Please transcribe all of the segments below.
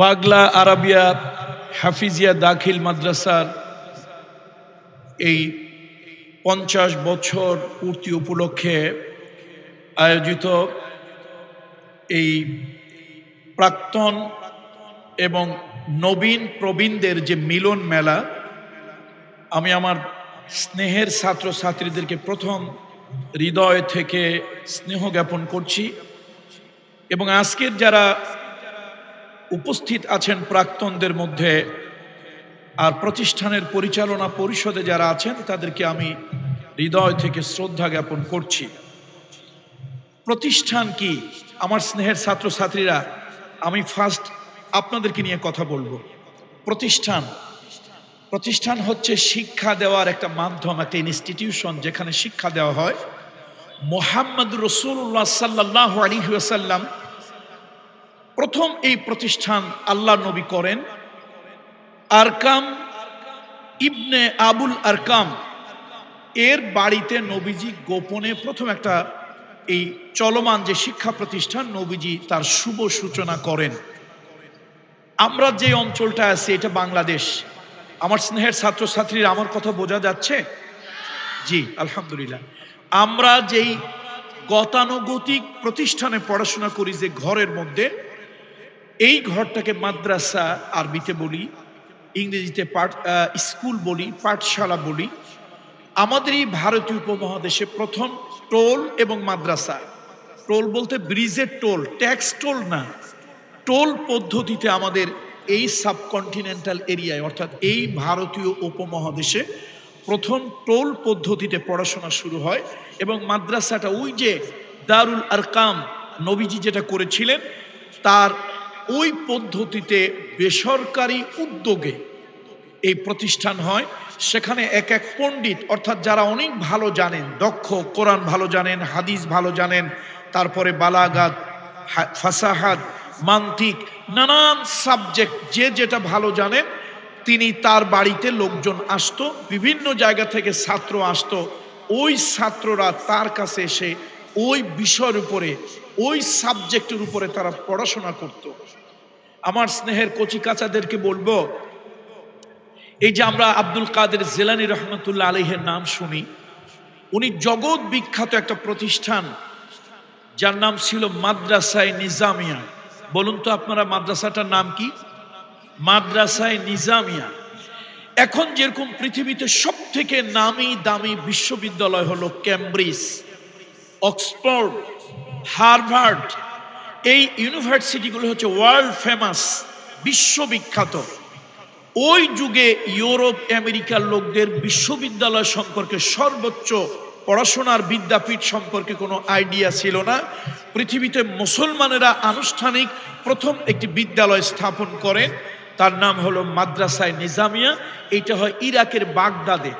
বাগলা Arabia Hafizia দাখিল মাদ্রাসার এই পঞ্চাশ বছর পূর্তি উপলক্ষে আয়োজিত এই প্রাক্তন এবং নবীন প্রবীণদের যে মিলন মেলা, আমি আমার স্নেহের ছাত্রছাত্রীদেরকে প্রথম হৃদয় থেকে স্নেহ জ্ঞাপন করছি এবং আজকের যারা উপস্থিত আছেন প্রাক্তনদের মধ্যে আর প্রতিষ্ঠানের পরিচালনা পরিষদে যারা আছেন, তাদেরকে আমি হৃদয় থেকে শ্রদ্ধা জ্ঞাপন করছি। প্রতিষ্ঠান কি? আমার স্নেহের ছাত্রছাত্রীরা, আমি ফার্স্ট আপনাদেরকে নিয়ে কথা বলব। প্রতিষ্ঠান। প্রতিষ্ঠান হচ্ছে শিক্ষা দেওয়ার একটা মাধ্যম, একটা ইনস্টিটিউশন যেখানে শিক্ষা দেওয়া হয়। মোহাম্মদ রসুল্লাহ সাল্লাহ আলী আসাল্লাম প্রথম এই প্রতিষ্ঠান আল্লাহ নবী করেন আরকাম ইবনে আবুল আরকাম। এর বাড়িতে নবীজি গোপনে প্রথম একটা এই চলমান যে শিক্ষা প্রতিষ্ঠান নবীজি তার শুভ সূচনা করেন। আমরা যে অঞ্চলটা আছি, এটা বাংলাদেশ। আমার স্নেহের ছাত্রছাত্রীরা আমার কথা বোঝা যাচ্ছে? জি, আলহামদুলিল্লাহ। আমরা যেই গতানুগতিক প্রতিষ্ঠানে পড়াশোনা করি যে ঘরের মধ্যে এই ঘরটাকে মাদ্রাসা আরবিতে বলি, ইংরেজিতে পাঠ স্কুল বলি, পাঠশালা বলি। আমাদের এই ভারতীয় উপমহাদেশে প্রথম টোল এবং মাদ্রাসা। টোল বলতে ব্রিজের টোল, ট্যাক্স টোল না। টোল পদ্ধতিতে আমাদের এই সাবকন্টিনেন্টাল এরিয়ায়, অর্থাৎ এই ভারতীয় উপমহাদেশে প্রথম টোল পদ্ধতিতে পড়াশোনা শুরু হয় এবং মাদ্রাসাটা ওই যে দারুল আরকাম নবীজি যেটা করেছিলেন, তার ওই পদ্ধতিতে বেসরকারি উদ্যোগে এই প্রতিষ্ঠান হয়। সেখানে এক এক পণ্ডিত, অর্থাৎ যারা অনেক ভালো জানেন, দক্ষ, কোরআন ভালো জানেন, হাদিস ভালো জানেন, তারপরে বালাগাত ফাসাহাদ মান্তিক, নানান সাবজেক্ট, যে যেটা ভালো জানেন, তিনি তার বাড়িতে লোকজন আসতো, বিভিন্ন জায়গা থেকে ছাত্র আসতো, ওই ছাত্ররা তার কাছে এসে ওই বিষয়ের উপরে ওই সাবজেক্টের উপরে তারা পড়াশোনা করত। আমার স্নেহের কচি কাচাদেরকে বলব, এই যে আমরা আব্দুল কাদের জেলানি রহমতুল্লাহ আলহের নাম শুনি, উনি জগৎ বিখ্যাত একটা প্রতিষ্ঠান, যার নাম ছিল মাদ্রাসায় নিজামিয়া। বলুন তো আপনারা মাদ্রাসাটার নাম কি? মাদ্রাসায় নিজামিয়া। এখন যেরকম পৃথিবীতে সব থেকে নামি দামি বিশ্ববিদ্যালয় হলো ক্যামব্রিজ অক্সফোর্ড হার্ভার্ড, এই ইউনিভার্সিটিগুলো হচ্ছে ওয়ার্ল্ড ফেমাস, বিশ্ববিখ্যাত। ওই যুগে ইউরোপ, আমেরিকার লোকদের বিশ্ববিদ্যালয় সম্পর্কে সর্বোচ্চ পড়াশোনার বিদ্যাপীঠ সম্পর্কে কোনো আইডিয়া ছিল না। পৃথিবীতে মুসলমানেরা আনুষ্ঠানিক প্রথম একটি বিদ্যালয় স্থাপন করেন তার নাম হলো মাদ্রাসায় নিজামিয়া, এইটা হয় ইরাকের বাগদাদে।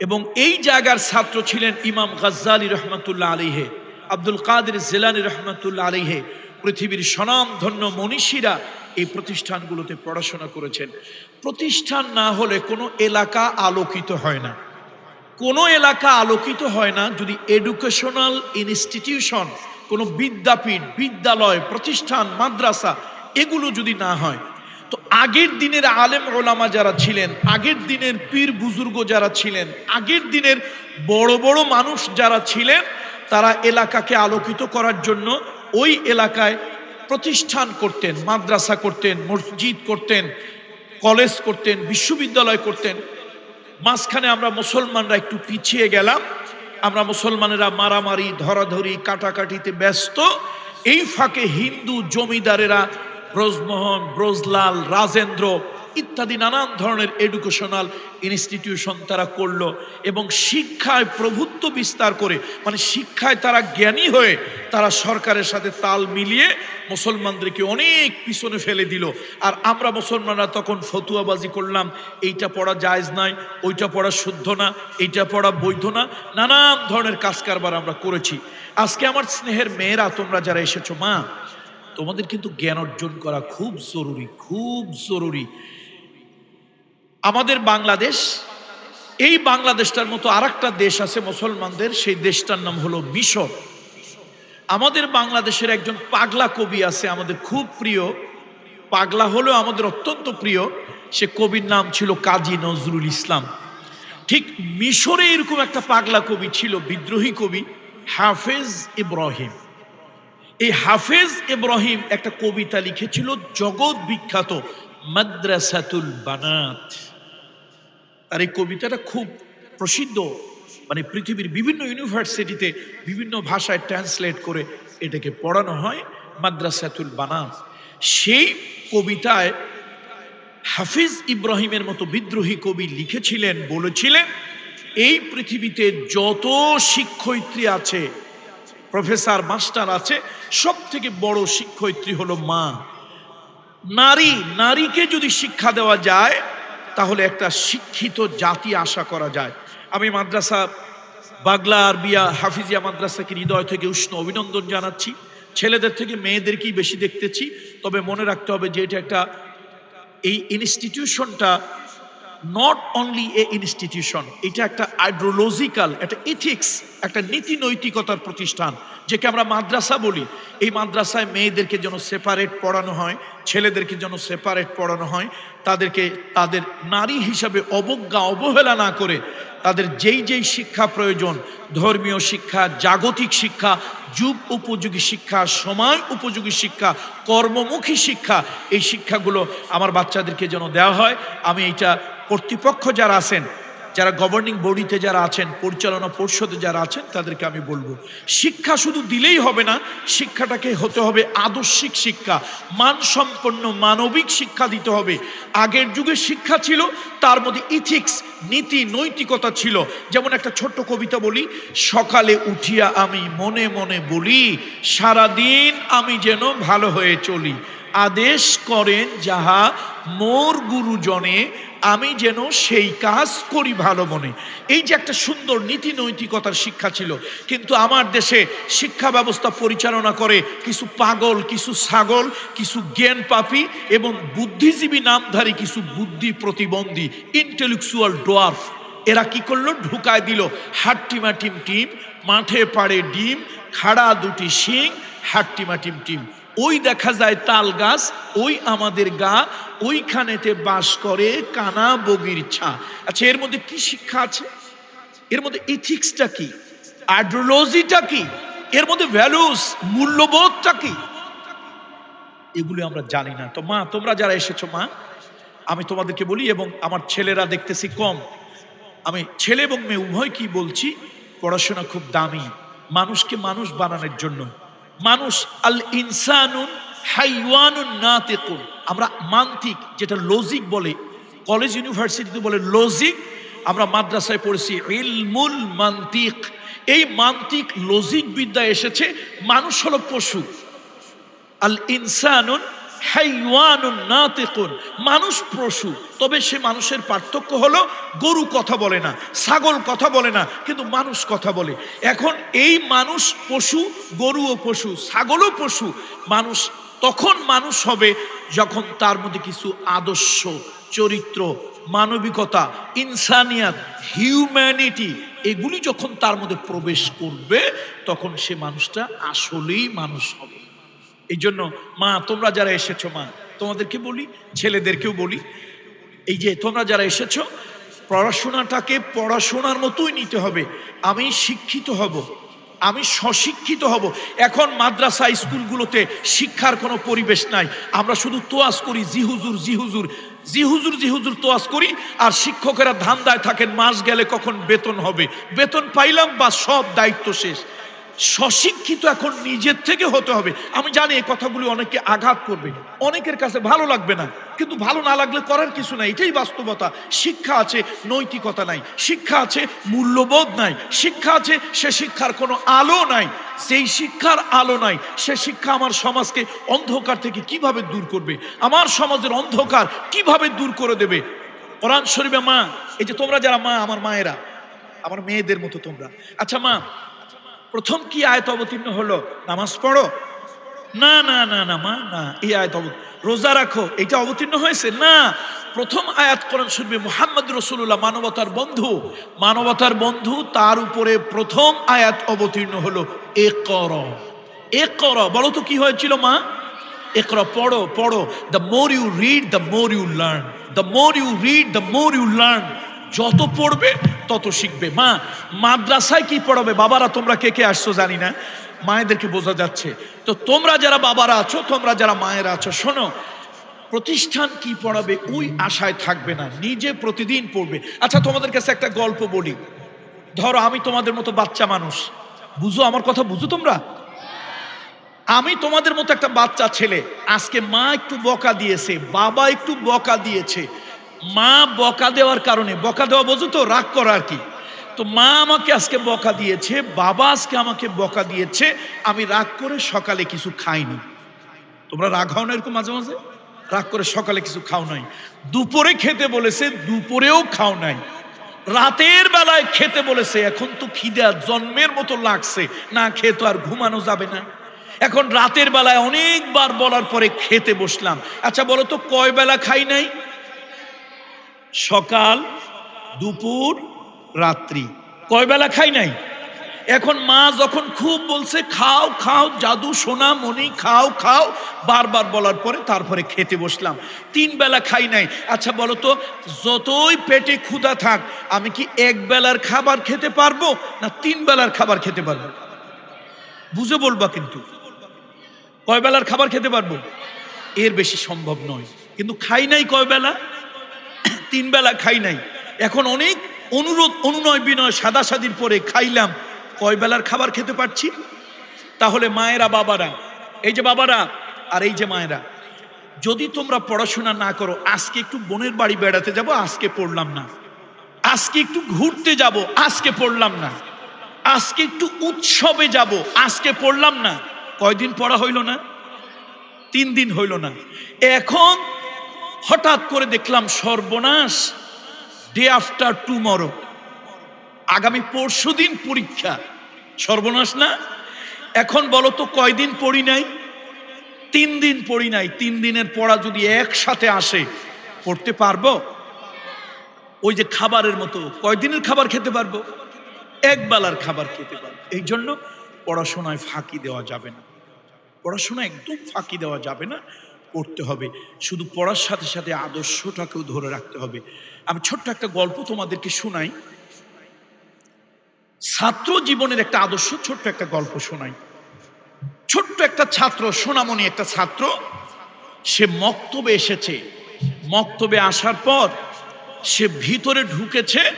এবং এই জায়গার ছাত্র ছিলেন ইমাম গাজ্জালি রহমতুল্লাহ আলিহে আব্দুল কাদের জেলানি রহমতুল্লাহ আলিহে পৃথিবীর স্বনামধন্য মনীষীরা এই প্রতিষ্ঠানগুলোতে পড়াশোনা করেছেন। প্রতিষ্ঠান না হলে কোনো এলাকা আলোকিত হয় না। কোনো এলাকা আলোকিত হয় না যদি এডুকেশনাল ইনস্টিটিউশন, কোনো বিদ্যাপীঠ, বিদ্যালয়, প্রতিষ্ঠান, মাদ্রাসা এগুলো যদি না হয়, তো আগের দিনের আলেম ওলামা যারা ছিলেন, আগের দিনের পীর বুজুর্গ যারা ছিলেন, আগের দিনের বড় বড় মানুষ যারা ছিলেন তারা এলাকাকে আলোকিত করার জন্য ওই এলাকায় প্রতিষ্ঠান করতেন, মাদ্রাসা করতেন, মসজিদ করতেন, কলেজ করতেন, বিশ্ববিদ্যালয় করতেন। মাঝখানে আমরা মুসলমানরা একটু পিছিয়ে গেলাম। আমরা মুসলমানেরা মারামারি, ধরাধরি, কাটাকাটিতে ব্যস্ত। এই ফাঁকে হিন্দু জমিদারেরা ব্রজমোহন, ব্রজলাল, রাজেন্দ্র ইত্যাদি নানান ধরনের এডুকেশনাল ইনস্টিটিউশন তারা করল এবং শিক্ষায় প্রভুত্ব বিস্তার করে মানে শিক্ষায় তারা জ্ঞানী হয়ে তারা সরকারের সাথে তাল মিলিয়ে মুসলমানদেরকে অনেক পিছনে ফেলে দিল। আর আমরা মুসলমানরা তখন ফতুয়াবাজি করলাম, এইটা পড়া জায়জ নাই ওইটা পড়া শুদ্ধ না, এইটা পড়া বৈধ না, নানান ধরনের কাজ কারবার আমরা করেছি। আজকে আমার স্নেহের মেয়েরা, তোমরা যারা এসেছ, মা, তোমাদের কিন্তু জ্ঞান অর্জন করা খুব জরুরি খুব জরুরি। আমাদের বাংলাদেশ, এই বাংলাদেশটার মতো আর দেশ আছে মুসলমানদের, সেই দেশটার নাম হলো মিশর। আমাদের বাংলাদেশের একজন পাগলা কবি আছে, আমাদের খুব প্রিয়। পাগলা হলেও আমাদের অত্যন্ত প্রিয়। সে কবির নাম ছিল কাজী নজরুল ইসলাম। ঠিক মিশরে এরকম একটা পাগলা কবি ছিল, বিদ্রোহী কবি, হাফেজ ইব্রাহিম। এই হাফেজ ইব্রাহিম একটা কবিতা লিখেছিল, জগৎ বিখ্যাত, মাদ্রাসাতুল বানাত। আর এই কবিতাটা খুব প্রসিদ্ধ মানে পৃথিবীর বিভিন্ন ইউনিভার্সিটিতে বিভিন্ন ভাষায় ট্রান্সলেট করে এটাকে পড়ানো হয়, মাদ্রাসাতুল বানাত সেই কবিতায় হাফিজ ইব্রাহিমের মতো বিদ্রোহী কবি লিখেছিলেন, বলেছিলেন, এই পৃথিবীতে যত শিক্ষয়িত্রী আছে, প্রফেসর, মাস্টার আছে সব থেকে বড় শিক্ষয়িত্রী হলো মা। নারী, নারীকে যদি শিক্ষা দেওয়া যায় তাহলে একটা শিক্ষিত জাতি আশা করা যায়। আমি মাদ্রাসা বাগলা, আরবিয়া, হাফিজিয়া মাদ্রাসাকে হৃদয় থেকে উষ্ণ অভিনন্দন জানাচ্ছি। ছেলেদের থেকে মেয়েদেরকেই বেশি দেখতেছি। তবে মনে রাখতে হবে যে এটা একটা এই ইনস্টিটিউশনটা নট অনলি এ ইনস্টিটিউশন এটা একটা আইড্রোলজিক্যাল একটা ইথিক্স একটা নীতি নৈতিকতার প্রতিষ্ঠান, যেকে আমরা মাদ্রাসা বলি। এই মাদ্রাসায় মেয়েদেরকে যেন সেপারেট পড়ানো হয়, ছেলেদেরকে যেন সেপারেট পড়ানো হয়, তাদেরকে, তাদের নারী হিসাবে অবজ্ঞা, অবহেলা না করে তাদের যেই যেই শিক্ষা প্রয়োজন, ধর্মীয় শিক্ষা, জাগতিক শিক্ষা, যুগ উপযোগী শিক্ষা, সময় উপযোগী শিক্ষা, কর্মমুখী শিক্ষা, এই শিক্ষাগুলো আমার বাচ্চাদেরকে যেন দেওয়া হয়। আমি এইটা কর্তৃপক্ষ যারা আছেন, যারা গভর্নিং বডিতে যারা আছেন, পরিচালনা পরিষদে যারা আছেন, তাদেরকে আমি বলব, শিক্ষা শুধু দিলেই হবে না, শিক্ষাটাকে হতে হবে আদর্শিক শিক্ষা, মানসম্পন্ন মানবিক শিক্ষা দিতে হবে। আগের যুগে শিক্ষা ছিল, তার মধ্যে ইথিক্স নীতি, নৈতিকতা ছিল। যেমন একটা ছোট্ট কবিতা বলি, সকালে উঠিয়া আমি মনে মনে বলি, সারাদিন আমি যেন ভালো হয়ে চলি। আদেশ করেন, যাহা মোর গুরুজনে আমি যেন সেই কাজ করি ভালো মনে। এই যে একটা সুন্দর নীতি নৈতিকতার শিক্ষা ছিল, কিন্তু আমার দেশে শিক্ষা ব্যবস্থা পরিচালনা করে কিছু পাগল, কিছু ছাগল, কিছু জ্ঞান পাপি এবং বুদ্ধিজীবী নামধারী কিছু বুদ্ধি প্রতিবন্ধী ইন্টেলেকচুয়াল ডোয়ার্ফ এরা কি করল? ঢুকায় দিল। হাট্টিমা টিম টিম মাঠে পাড়ে ডিম, খাড়া দুটি শিং হাট্টিমা টিম টিম। ওই দেখা যায় তাল গাছ, ওই আমাদের গা, ওইখানেতে বাস করে কানা বগির ছা। আচ্ছা এর মধ্যে কি শিক্ষা আছে? এর মধ্যে ইথিক্সটা কি? আইডিওলজিটা কি? এর মধ্যে ভ্যালুস মূল্যবোধটা কি? এগুলো আমরা জানি না। তো মা, তোমরা যারা এসেছ মা, আমি তোমাদেরকে বলি এবং আমার ছেলেরা দেখতেছি কম। আমি ছেলে এবং মেয়ে, উভয় কি বলছি? পড়াশোনা খুব দামি। মানুষকে মানুষ বানানোর জন্য। মানুষ আল ইনসানুন হাইওয়ানুন নাতিকুন। আমরা মান্তিক, যেটা লজিক বলে। কলেজ ইউনিভার্সিটিতে বলে লজিক আমরা মাদ্রাসায় পড়েছি ইলমুল মান্তিক। এই মান্তিক লজিক বিদ্যা এসেছে, মানুষ হলো পশু। আল ইনসানুন মানুষ পশু, তবে সে মানুষের পার্থক্য হলো গরু কথা বলে না, ছাগল কথা বলে না, কিন্তু মানুষ কথা বলে। এখন এই মানুষ পশু, গরুও পশু, ছাগলও পশু, মানুষ তখন মানুষ হবে যখন তার মধ্যে কিছু আদর্শ, চরিত্র, মানবিকতা, ইনসানিয়াত, হিউম্যানিটি, এগুলি যখন তার মধ্যে প্রবেশ করবে, তখন সে মানুষটা আসলেই মানুষ হবে। এই জন্য মা, তোমরা যারা এসেছ, মা, তোমাদেরকে বলি, ছেলেদেরকেও বলি, এই যে তোমরা যারা এসেছ, পড়াশোনাটাকে পড়াশোনার মতোই নিতে হবে। আমি শিক্ষিত হব, আমি স্বশিক্ষিত হব। এখন মাদ্রাসা স্কুলগুলোতে শিক্ষার কোনো পরিবেশ নাই। আমরা শুধু তোয়াজ করি, জি হুজুর জি হুজুর জি হুজুর জি হুজুর তোয়াজ করি, আর শিক্ষকেরা ধান্দায় থাকেন, মাস গেলে কখন বেতন হবে? বেতন পাইলাম বা সব দায়িত্ব শেষ। স্বশিক্ষিত এখন নিজের থেকে হতে হবে। আমি জানি এই কথাগুলি অনেকে আঘাত করবে। অনেকের কাছে ভালো লাগবে না। কিন্তু ভালো না লাগলে করার কিছু নাই। এটাই বাস্তবতা। শিক্ষা আছে, নৈতিকতা নাই। শিক্ষা আছে, মূল্যবোধ নাই। শিক্ষা আছে, সে শিক্ষার কোনো আলো নাই। সেই শিক্ষার আলো নাই, সে শিক্ষা আমার সমাজকে অন্ধকার থেকে কীভাবে দূর করবে? আমার সমাজের অন্ধকার কীভাবে দূর করে দেবে? কোরআন শরীফে মা, এই যে তোমরা যারা মা, আমার মায়েরা, আমার মেয়েদের মতো তোমরা। আচ্ছা মা প্রথম কি আয়ত অবতীর্ণ হলো? নামাজ পড়ো? না না না না, মা, না, এই আয়ত রোজা রাখো, এটা অবতীর্ণ হয়েছে? না। প্রথম আয়াত করেন শুনবে মোহাম্মদ রসুল্লাহ মানবতার বন্ধু। মানবতার বন্ধু তার উপরে প্রথম আয়াত অবতীর্ণ হলো এ কর এ কর বলো তো কি হয়েছিল, মা? একরা পড়ো পড়ো। The more you read the more you learn the more you read the more you learn যত পড়বে, তত শিখবে। মা, মাদ্রাসায় কি পড়াবে? বাবারা, তোমরা কে কে আসছো জানি না। মায়েদেরকে বোঝা যাচ্ছে। তো তোমরা যারা বাবারা আছো, তোমরা যারা মায়েরা আছো, শোনো, প্রতিষ্ঠান কি পড়াবে ওই আশায় থাকবে না। নিজে প্রতিদিন পড়বে। আচ্ছা তোমাদের কাছে একটা গল্প বলি। ধরো, আমি তোমাদের মতো বাচ্চা মানুষ। বুঝো আমার কথা, বুঝো তোমরা? আমি তোমাদের মতো একটা বাচ্চা ছেলে। আজকে মা একটু বকা দিয়েছে, বাবা একটু বকা দিয়েছে। মা বকা দেওয়ার কারণে, বকা দেওয়া বোঝো তো, রাগ করা আর কি। তো মা আমাকে আজকে বকা দিয়েছে, বাবা আজকে আমাকে বকা দিয়েছে, আমি রাগ করে সকালে কিছু খাইনি। তোমরা রাগ হও না এরকম মাঝে মাঝে? রাগ করে সকালে কিছু খাও নাই। দুপুরে খেতে বলেছে, দুপুরেও খাও নাই। রাতের বেলায় খেতে বলেছে, এখন তো খিদা জন্মের মতো লাগছে, না খেয়ে তো আর ঘুমানো যাবে না। এখন রাতের বেলায় অনেকবার বলার পরে খেতে বসলাম। আচ্ছা বলো তো কয় বেলা খাই নাই? সকাল, দুপুর, রাত্রি। কয় বেলা খাই নাই? এখন মা যখন খুব বলছে, খাও খাও, জাদু, সোনা মনি খাও খাও, বারবার বলার পরে তারপরে খেতে বসলাম। তিন বেলা খাই নাই। আচ্ছা বলো তো, যতই পেটে ক্ষুধা থাক, আমি কি এক বেলার খাবার খেতে পারব, না তিন বেলার খাবার খেতে পারব? বুঝে বলবা কিন্তু। কয় বেলার খাবার খেতে পারব? এর বেশি সম্ভব নয়। কিন্তু খাই নাই কয় বেলা তিন বেলা খাই নাই। এখন অনেক অনুরোধ, অনুনয়, বিনয় সাদা সাদির পরে খাইলাম। কয় বেলার খাবার খেতে পারছি? তাহলে মায়েরা, বাবারা, এই যে বাবারা আর এই যে মায়েরা, যদি তোমরা পড়াশোনা না করো, আজকে একটু বোনের বাড়ি বেড়াতে যাব, আজকে পড়লাম না। আজকে একটু ঘুরতে যাব, আজকে পড়লাম না। আজকে একটু উৎসবে যাব, আজকে পড়লাম না। কয়দিন পড়া হইল না? তিন দিন হইল না। এখন হঠাৎ করে দেখলাম সর্বনাশ ডে আফটার টুমরো আগামী পরশু দিন পরীক্ষা। সর্বনাশ না? এখন বলো তো কয়দিন পড়ি নাই? তিন দিন পড়ি নাই। তিন দিনের পড়া যদি একসাথে আসে, পড়তে পারব? ওই যে খাবারের মতো কয়দিনের খাবার খেতে পারব? এক বেলার খাবার খেতে পারব। এই জন্য পড়াশোনায় ফাঁকি দেওয়া যাবে না। পড়াশোনা একদম ফাঁকি দেওয়া যাবে না। পড়তে হবে। শুধু পড়ার সাথে সাথে আদর্শটাকেও ধরে রাখতে হবে। আমি ছোট্ট একটা গল্প তোমাদেরকে শোনাই। ছাত্র জীবনের একটা আদর্শ, ছোট্ট একটা গল্প শোনাই। ছোট্ট একটা ছাত্র, সোনামণি একটা ছাত্র, সে মক্তবে এসেছে। মক্তবে আসার পর সে ভিতরে ঢুকেছে,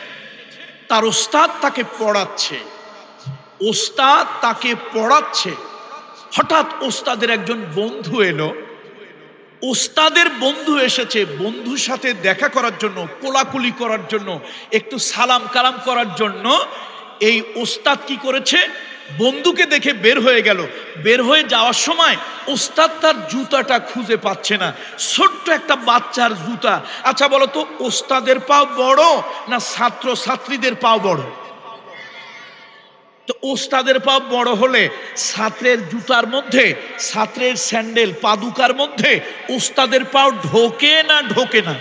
তার ওস্তাদ তাকে পড়াচ্ছে। ওস্তাদ তাকে পড়াচ্ছে। হঠাৎ ওস্তাদের একজন বন্ধু এলো। ওস্তাদের বন্ধু এসেছে, বন্ধুর সাথে দেখা করার জন্য, কোলাকুলি করার জন্য, একটু সালাম কালাম করার জন্য। এই ওস্তাদ কি করেছে? বন্ধুকে দেখে বের হয়ে গেল। বের হয়ে যাওয়ার সময় ওস্তাদ তার জুতাটা খুঁজে পাচ্ছে না। ছোট্ট একটা বাচ্চার জুতা। আচ্ছা বলো তো, ওস্তাদের পাও বড় না ছাত্র ছাত্রীদের পাও বড়? তো ওস্তাদের পা বড় হলে ছাত্রের জুতার মধ্যে ছাত্রের স্যান্ডেল, পাদুকার মধ্যে ওস্তাদের পাও ঢোকে না ঢোকে না?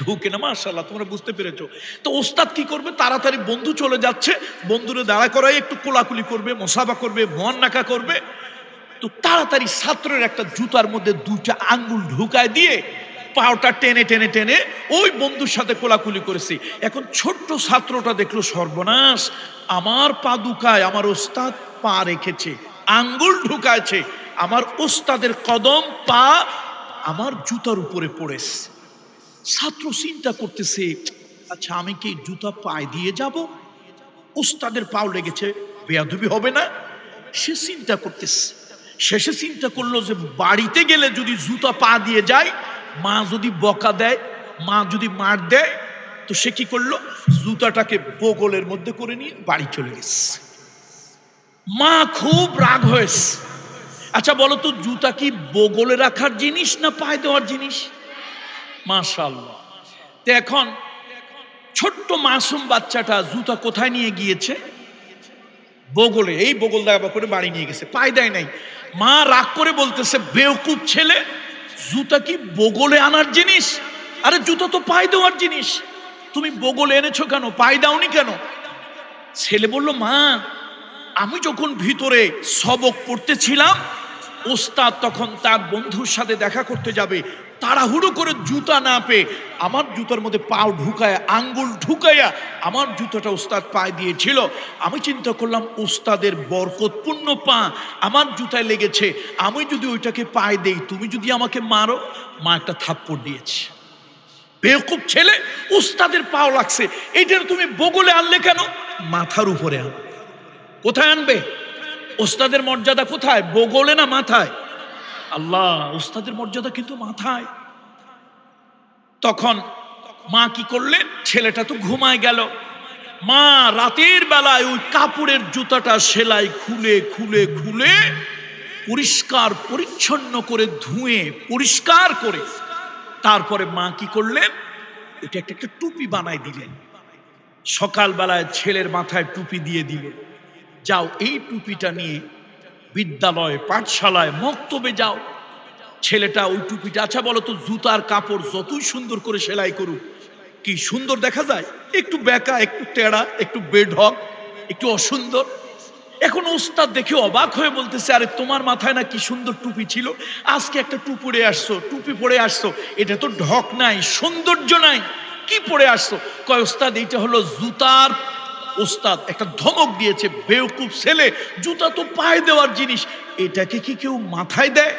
ঢুকে না মাশাল্লাহ তোমরা বুঝতে পেরেছ। তো ওস্তাদ কি করবে? তাড়াতাড়ি বন্ধু চলে যাচ্ছে, বন্ধুরে দাঁড়া করাই একটু কোলাকুলি করবে মশাবা করবে, মোয়ান্নাকা করবে। তো তাড়াতাড়ি ছাত্রের একটা জুতার মধ্যে দুটা আঙ্গুল ঢুকায় দিয়ে পাওটা টেনে টেনে টেনে ওই বন্ধুর সাথে কোলাকুলি করেছি। এখন ছোট্ট ছাত্রটা দেখল সর্বনাশ, আমার পা দুকায় আমার ওস্তাদ পা রেখেছে, আঙ্গুল ঢুকায়ছে, আমার ওস্তাদের কদম, পা আমার জুতার উপরে পড়েছে। ছাত্র চিন্তা করতেছে আচ্ছা আমি কি জুতা পায়ে দিয়ে যাব? ওস্তাদের পাও লেগেছে, বেয়াদুবি হবে না? সে চিন্তা করতেছে, শেষে চিন্তা করল যে বাড়িতে গেলে যদি জুতা পা দিয়ে যায় মা যদি বকা দেয়, মা যদি মার দেয়, তো সে কি করল? জুতাটাকে বগলের মধ্যে করে নিয়ে বাড়ি চলে গেছে। মা খুব রাগ হয়েছে। আচ্ছা বলো তো জুতা কি বগলে রাখার জিনিস না পায়ে দেওয়ার জিনিস? মাশাল্লাহ তো এখন ছোট্ট মাসুম বাচ্চাটা জুতা কোথায় নিয়ে গিয়েছে? বগলে, এই বগল দাবা করে বাড়ি নিয়ে গেছে। পায়ে দেয় নাই। মা রাগ করে বলতেছে বেওকুব ছেলে জুতা কি বগলে আনার জিনিস? আরে জুতো তো পায়ে দেওয়ার জিনিস। তুমি বগলে এনেছো কেন? পায়ে দাওনি কেন? ছেলে বলল, মা, আমি যখন ভিতরে সবক পড়তেছিলাম ওস্তাদ তখন তার বন্ধুর সাথে দেখা করতে যাবে। তাড়াহুড়ো করে জুতা না পেয়ে আমার জুতার মধ্যে পাও ঢুকায়, আঙ্গুল ঢুকাইয়া আমার জুতাটা ওস্তাদ পায়ে দিয়েছিল। আমি চিন্তা করলাম, ওস্তাদের বরকতপূর্ণ পা আমার জুতায় লেগেছে। আমি যদি ওইটাকে পায়ে দেই, তুমি যদি আমাকে মারো, মা একটা থাপ্পড় দিয়েছে। বেকুব ছেলে উস্তাদের পাও লাগছে। এইটা তুমি বগলে আনলে কেন? মাথার উপরে আন কোথায় আনবে? ওস্তাদের মর্যাদা কোথায়? বগলে না মাথায়? আল্লাহ, ওস্তাদের মর্যাদা কিন্তু মাথায়। তখন মা কি করলেন? ছেলেটা তো ঘুমায় গেল। মা রাতের বেলায় ওই কাপড়ের জুতাটা সেলাই খুলে খুলে খুলে পরিষ্কার, পরিচ্ছন্ন করে ধুয়ে, পরিষ্কার করে তারপরে মা কি করলেন? এটা একটা একটা টুপি বানাই দিলেন। সকালবেলায় ছেলের মাথায় টুপি দিয়ে দিল যাও এই টুপিটা নিয়ে বিদ্যালয় পাঠশালায় মক্তবে যাও। ছেলেটা ওই টুপিটা আচ্ছা বলো তো, জুতার কাপড় যতই সুন্দর করে সেলাই করুক, কি সুন্দর দেখা যায়? একটু বেকা, একটু তেড়া একটু বেঢক, একটু অসুন্দর। এখন ওস্তাদ দেখে অবাক হয়ে বলতেছে, আরে, তোমার মাথায় না কি সুন্দর টুপি ছিল? আজকে একটা টু পরে আসছো, টুপি পরে আসছো। এটা তো ঢক নাই, সৌন্দর্য নাই, কি পরে আসছো? কয়, ওস্তাদ, এইটা হলো জুতার ওস্তাদ একটা ধমক দিয়েছে বেউকুব ছেলে, জুতা তো পায়ে দেওয়ার জিনিস। এটাকে কি কেউ মাথায় দেয়?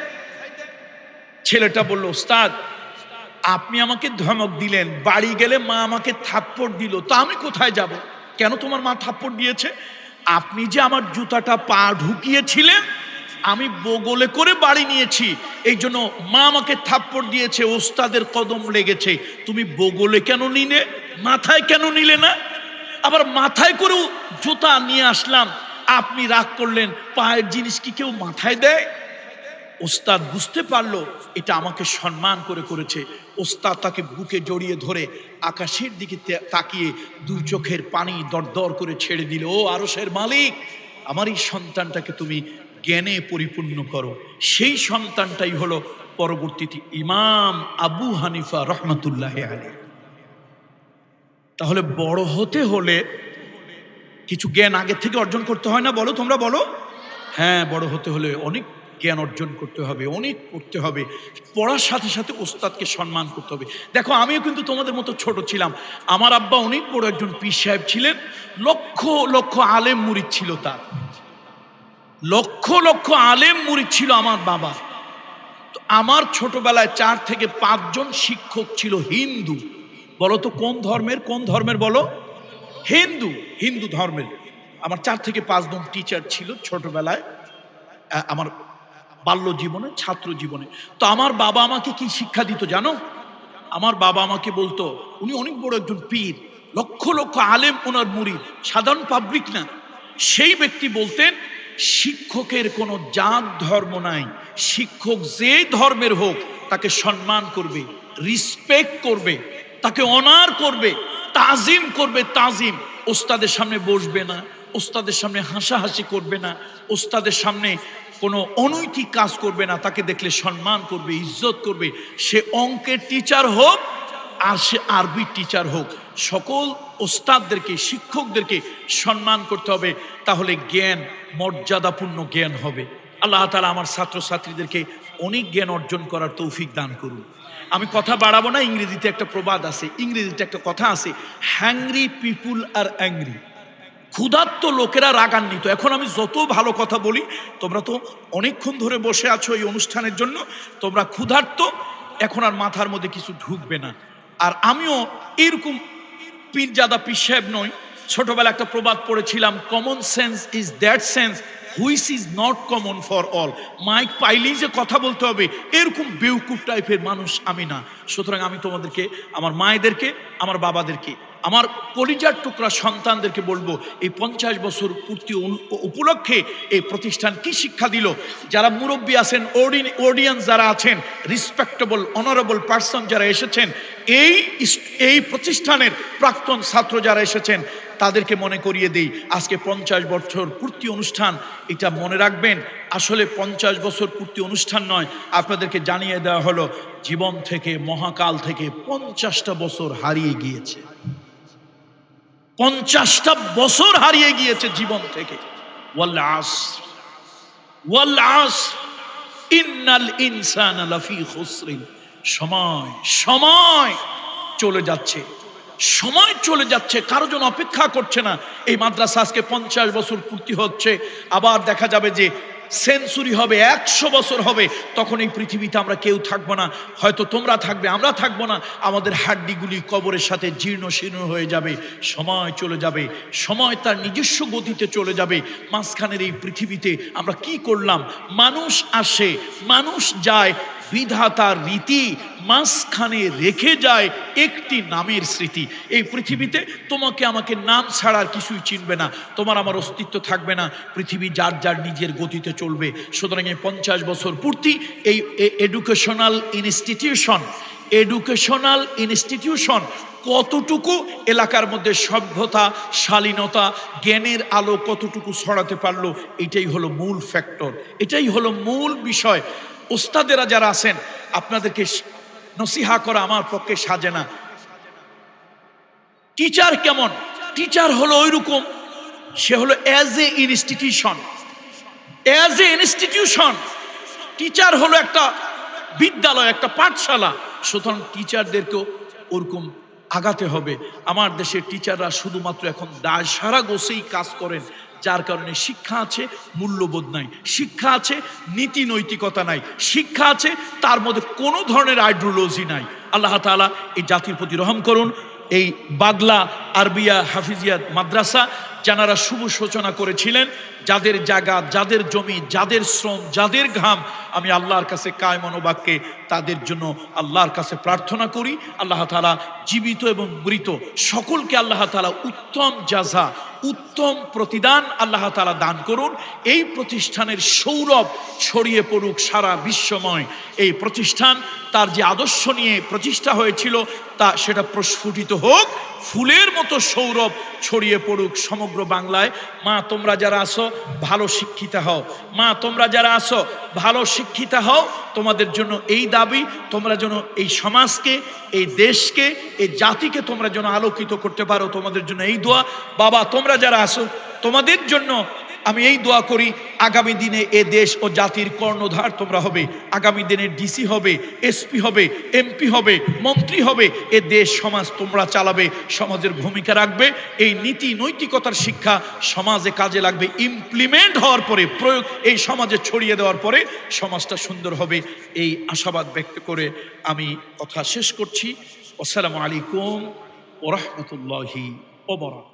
ছেলেটা বলল ওস্তাদ আপনি আমাকে ধমক দিলেন, বাড়ি গেলে মা আমাকে থাপ্পড় দিল, তা আমি কোথায় যাব? কেন তোমার মা থাপ্পড় দিয়েছে? আপনি যে আমার জুতাটা পা ঢুকিয়েছিলেন, আমি বগলে করে বাড়ি নিয়েছি, এই জন্য মা আমাকে থাপ্পড় দিয়েছে ওস্তাদের কদম লেগেছে। তুমি বগলে কেন নিলে? মাথায় কেন নিলে না? আবার মাথায় করেও জুতা নিয়ে আসলাম। আপনি রাগ করলেন, পায়ের জিনিস কি কেউ মাথায় দেয়? ওস্তাদ বুঝতে পারল, এটা আমাকে সম্মান করে করেছে। ওস্তাদ তাকে বুকে জড়িয়ে ধরে আকাশের দিকে তাকিয়ে দুই চোখের পানি দরদর করে ছেড়ে দিল, ও আরসের মালিক, আমার এই সন্তানটাকে তুমি জ্ঞানে পরিপূর্ণ করো। সেই সন্তানটাই হলো পরবর্তীতে ইমাম আবু হানিফা রহমতুল্লাহ আলী তাহলে বড় হতে হলে কিছু জ্ঞান আগে থেকে অর্জন করতে হয় না? বলো তোমরা, বলো। হ্যাঁ বড় হতে হলে অনেক জ্ঞান অর্জন করতে হবে, অনেক পড়তে হবে। পড়ার সাথে সাথে ওস্তাদকে সম্মান করতে হবে। দেখো, আমিও কিন্তু তোমাদের মতো ছোট ছিলাম। আমার আব্বা অনেক বড় একজন পীর সাহেব ছিলেন। লক্ষ লক্ষ আলেম মুরিদ ছিল তার। লক্ষ লক্ষ আলেম মুরিদ ছিল আমার বাবা। তো আমার ছোটবেলায় চার থেকে পাঁচজন শিক্ষক ছিল হিন্দু। বলো তো কোন ধর্মের কোন ধর্মের বলো? হিন্দু হিন্দু ধর্মের। আমার চার থেকে পাঁচজন টিচার ছিল ছোটবেলায় আমার বাল্য জীবনে, ছাত্র জীবনে। তো আমার বাবা আমাকে কি শিক্ষা দিত জানো? আমার বাবা আমাকে বলতো, উনি অনেক বড় একজন পীর। লক্ষ লক্ষ আলেম ওনার মুড়ি সাধারণ পাবলিক না। সেই ব্যক্তি বলতেন, শিক্ষকের কোনো জাত, ধর্ম নাই। শিক্ষক যে ধর্মের হোক, তাকে সম্মান করবে রিসপেক্ট করবে। তাকে অনার করবে, তাজিম করবে, তাজিম। ওস্তাদের সামনে বসবে না ওস্তাদের সামনে হাসাহাসি করবে না ওস্তাদের সামনে কোনো অনৈতিক কাজ করবে না, তাকে দেখলে সম্মান করবে, ইজ্জত করবে। সে অঙ্কের টিচার হোক, আর সে আরবি টিচার হোক। সকল ওস্তাদদেরকে শিক্ষকদেরকে সম্মান করতে হবে, তাহলে জ্ঞান, মর্যাদাপূর্ণ জ্ঞান হবে। আল্লাহ তালা আমার ছাত্রছাত্রীদেরকে অনেক জ্ঞান অর্জন করার তৌফিক দান করুন। আমি কথা বাড়াবো না, ইংরেজিতে একটা প্রবাদ আছে, ইংরেজিতে একটা কথা আছে হ্যাংরি পিপুল আর অ্যাংরি ক্ষুধার্ত লোকেরা রাগান্বিত। এখন আমি যত ভালো কথা বলি, তোমরা তো অনেকক্ষণ ধরে বসে আছো এই অনুষ্ঠানের জন্য, তোমরা ক্ষুধার্ত, এখন আর মাথার মধ্যে কিছু ঢুকবে না। আর আমিও এরকম পীরজাদা পীর সাহেব নই ছোটবেলা একটা প্রবাদ পড়েছিলাম common sense is that sense which is not common for all mike পাইলেই যে কথা বলতে হবে, এরকম বেউকুফ টাইপের মানুষ আমি না। সুতরাং আমি তোমাদেরকে, আমার মায়েদেরকে, আমার বাবাদেরকে, আমার কলিজার টুকরা সন্তানদেরকে বলব, এই পঞ্চাশ বছর পূর্তি উপলক্ষে এই প্রতিষ্ঠান কি শিক্ষা দিল? যারা মুরব্বী আছেন অডিয়েন্স যারা আছেন রিসপেক্টেবল অনারেবল পার্সন যারা এসেছেন, এই এই প্রতিষ্ঠানের প্রাক্তন ছাত্র যারা এসেছেন তাদেরকে মনে করিয়ে দেই। আজকে পঞ্চাশ বছর পূর্তি অনুষ্ঠান, এটা মনে রাখবেন, আসলে পঞ্চাশ বছর পূর্তি অনুষ্ঠান নয়। আপনাদেরকে জানিয়ে দেওয়া হলো, জীবন থেকে, মহাকাল থেকে পঞ্চাশটা বছর হারিয়ে গিয়েছে। পঞ্চাশটা বছর হারিয়ে গিয়েছে জীবন থেকে। সময় সময় চলে যাচ্ছে। সময় চলে যাচ্ছে, কারও জন্য অপেক্ষা করছে না। এই মাদ্রাসা আজকে পঞ্চাশ বছর পূর্তি হচ্ছে, আবার দেখা যাবে যে সেঞ্চুরি হবে, একশো বছর হবে, তখন এই পৃথিবীতে আমরা কেউ থাকব না। হয়তো তোমরা থাকবে, আমরা থাকব না। আমাদের হাড্ডিগুলি কবরের সাথে জীর্ণ শীর্ণ হয়ে যাবে, সময় চলে যাবে, সময় তার নিজস্ব গতিতে চলে যাবে। মাঝখানের এই পৃথিবীতে আমরা কি করলাম? মানুষ আসে, মানুষ যায় বিধাতার রীতি মাঝখানে রেখে যায় একটি নামের স্মৃতি। এই পৃথিবীতে তোমাকে আমাকে নাম ছাড়ার কিছুই চিনবে না। তোমার আমার অস্তিত্ব থাকবে না। পৃথিবী যার যার নিজের গতিতে চলবে। সুতরাং এই পঞ্চাশ বছর পূর্তি এই এডুকেশনাল ইনস্টিটিউশন এডুকেশনাল ইনস্টিটিউশন কতটুকু এলাকার মধ্যে সভ্যতা, শালীনতা, জ্ঞানের আলো কতটুকু ছড়াতে পারল, এটাই হলো মূল ফ্যাক্টর এটাই হলো মূল বিষয়। ওস্তাদেরা যারা আছেন, আপনাদেরকে নসিহা করা আমার পক্ষে সাজে না। টিচার কেমন? টিচার হলো ওই রকম সে হলো as a institution as a institution teacher হলো একটা বিদ্যালয়, একটা পাঠশালা। সুতরাং টিচারদেরকেও ওরকম আগাতে হবে। আমার দেশের টিচাররা শুধুমাত্র এখন দায় সারা গোছেই কাজ করেন। যার কারণে শিক্ষা আছে, মূল্যবোধ নাই। শিক্ষা আছে, নীতি নৈতিকতা নাই। শিক্ষা আছে, তার মধ্যে কোনো ধরনের আইডিওলজি নাই। আল্লাহ তালা এই জাতির প্রতি রহম করুন। এই বাগলা আরবিয়া হাফিজিয়া মাদ্রাসা যারা শুভ সূচনা করেছিলেন, যাদের জায়গা, যাদের জমি, যাদের শ্রম, যাদের ঘাম, আমি আল্লাহর কাছে কায়মনোবাক্যে তাদের জন্য আল্লাহর কাছে প্রার্থনা করি। আল্লাহ তালা জীবিত এবং মৃত সকলকে আল্লাহ তালা উত্তম যাজা উত্তম প্রতিদান আল্লাহ তালা দান করুন। এই প্রতিষ্ঠানের সৌরভ ছড়িয়ে পড়ুক সারা বিশ্বময়। এই প্রতিষ্ঠান তার যে আদর্শ নিয়ে প্রতিষ্ঠা হয়েছিল, তা সেটা প্রস্ফুটিত হোক, ফুলের মতো সৌরভ ছড়িয়ে পড়ুক সমগ্র বাংলায়। মা, তোমরা যারা আসো ভালো শিক্ষিতা হও। মা, তোমরা যারা আসো ভালো শিক্ষিতা হও। তোমাদের জন্য এই দাবি, তোমরা যেন এই সমাজকে, এই দেশকে, এই জাতিকে তোমরা যেন আলোকিত করতে পারো। তোমাদের জন্য এই দোয়া। বাবা, তোমরা যারা আসো তোমাদের জন্য আমি এই দোয়া করি, আগামী দিনে এ দেশ ও জাতির কর্ণধার তোমরা হবে, আগামী দিনে ডিসি হবে, এসপি হবে, এমপি হবে, মন্ত্রী হবে, এ দেশ, সমাজ তোমরা চালাবে, সমাজের ভূমিকা রাখবে, এই নীতি নৈতিকতার শিক্ষা সমাজে কাজে লাগবে ইমপ্লিমেন্ট হওয়ার পরে, প্রয়োগ এই সমাজে ছড়িয়ে দেওয়ার পরে সমাজটা সুন্দর হবে, এই আশাবাদ ব্যক্ত করে আমি কথা শেষ করছি। আসসালামু আলাইকুম ওরহমতুল্লাহি ওবরাক